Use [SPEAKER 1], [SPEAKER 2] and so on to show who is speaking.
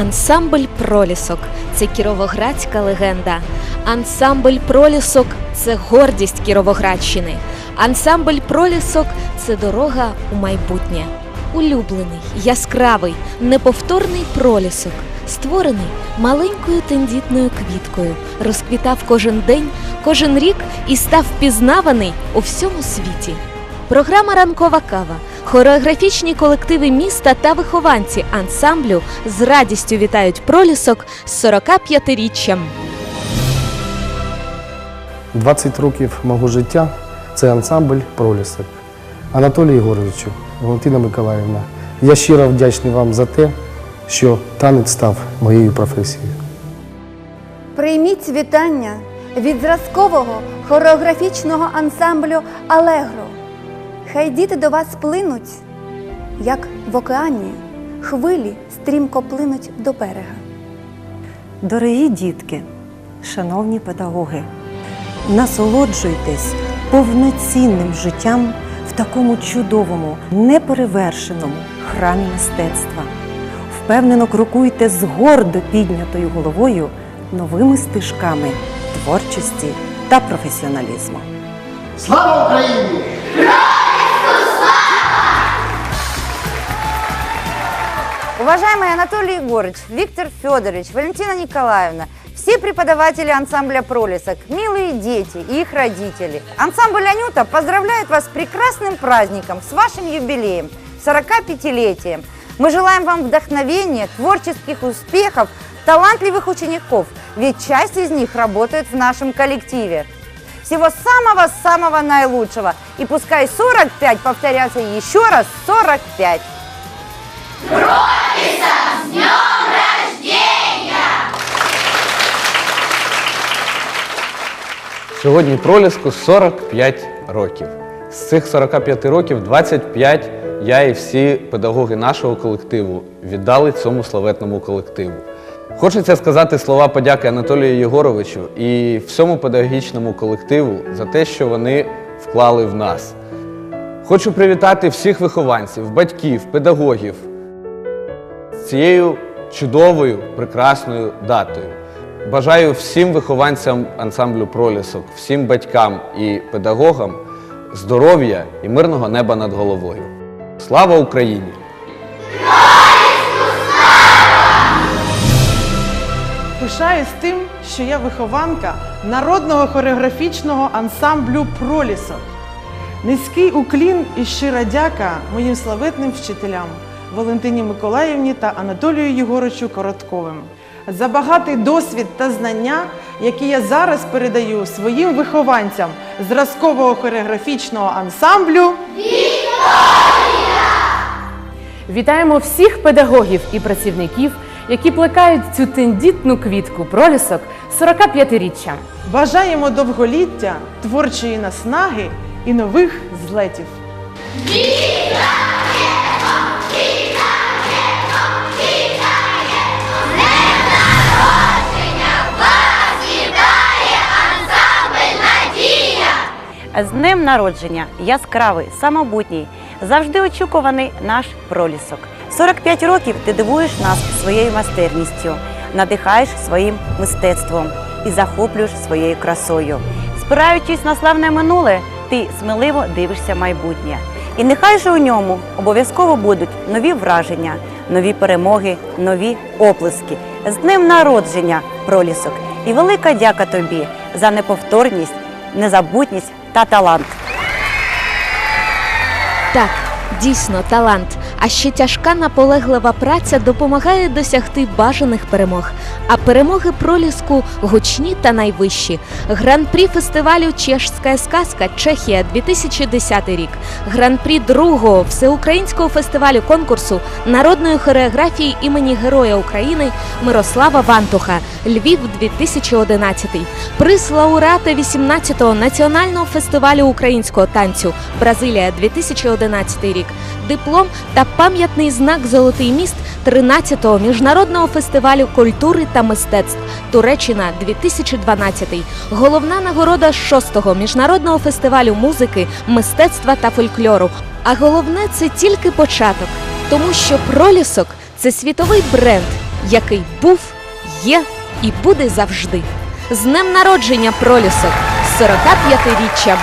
[SPEAKER 1] Ансамбль Пролісок це кіровоградська легенда. Ансамбль Пролісок це гордість Кіровоградщини. Ансамбль Пролісок це дорога у майбутнє. Улюблений, яскравий, неповторний пролісок, створений маленькою тендітною квіткою, розквітав кожен день, кожен рік і став впізнаваний у всьому світі. Програма Ранкова кава, хореографічні колективи міста та вихованці ансамблю з радістю вітають пролісок з 45-річчям.
[SPEAKER 2] 20 років мого життя це ансамбль пролісок. Анатолію Єгоровичу, Валентина Миколаївна, я щиро вдячний вам за те, що танець став моєю професією.
[SPEAKER 3] Прийміть вітання від зразкового хореографічного ансамблю Алегро. Хай діти до вас плинуть, як в океані хвилі стрімко плинуть до берега.
[SPEAKER 4] Дорогі дітки, шановні педагоги, насолоджуйтесь повноцінним життям в такому чудовому, неперевершеному храмі мистецтва. Впевнено крокуйте з гордо піднятою головою новими стежками творчості та професіоналізму.
[SPEAKER 5] Слава Україні!
[SPEAKER 6] Уважаемый Анатолий Егорович, Виктор Федорович, Валентина Николаевна, все преподаватели ансамбля «Пролесок», милые дети и их родители. Ансамбль «Анюта» поздравляет вас с прекрасным праздником, с вашим юбилеем, 45-летием. Мы желаем вам вдохновения, творческих успехов, талантливых учеников, ведь часть из них работает в нашем коллективе. Всего самого-самого наилучшего. И пускай 45 повторятся еще раз 45.
[SPEAKER 7] Сьогодні проліску 45 років. З цих 45 років 25 я і всі педагоги нашого колективу віддали цьому славетному колективу. Хочеться сказати слова подяки Анатолію Єгоровичу і всьому педагогічному колективу за те, що вони вклали в нас. Хочу привітати всіх вихованців, батьків, педагогів цією чудовою, прекрасною датою. Бажаю всім вихованцям ансамблю пролісок, всім батькам і педагогам здоров'я і мирного неба над головою. Слава Україні!
[SPEAKER 8] Пишаюсь тим, що я вихованка народного хореографічного ансамблю Пролісок. Низький уклін і щира дяка моїм славетним вчителям Валентині Миколаївні та Анатолію Єгоровичу Коротковим за багатий досвід та знання, які я зараз передаю своїм вихованцям зразкового хореографічного ансамблю.
[SPEAKER 9] Вітаємо всіх педагогів і працівників, які плекають цю тендітну квітку пролісок 45-річчя.
[SPEAKER 8] Бажаємо довголіття, творчої наснаги і нових злетів.
[SPEAKER 10] З днем народження яскравий, самобутній, завжди очікуваний наш пролісок. 45 років ти дивуєш нас своєю майстерністю, надихаєш своїм мистецтвом і захоплюєш своєю красою. Спираючись на славне минуле, ти сміливо дивишся майбутнє. І нехай же у ньому обов'язково будуть нові враження, нові перемоги, нові оплески. З днем народження, пролісок! І велика дяка тобі за неповторність, незабутність та талант.
[SPEAKER 1] Так, дійсно талант. А ще тяжка наполеглива праця допомагає досягти бажаних перемог. А перемоги проліску гучні та найвищі. Гран-прі фестивалю Чешська сказка Чехія 2010 рік. Гран-прі другого всеукраїнського фестивалю конкурсу народної хореографії імені Героя України Мирослава Вантуха Львів 2011. Приз лауреата 18-го національного фестивалю українського танцю Бразилія 2011 рік. Диплом та пам'ятний знак Золотий міст 13-го міжнародного фестивалю культури та мистецтв Туреччина 2012. Головна нагорода 6-го міжнародного фестивалю музики, мистецтва та фольклору. А головне це тільки початок, тому що пролісок це світовий бренд, який був, є і буде завжди. З днем народження пролісок з 45-річчям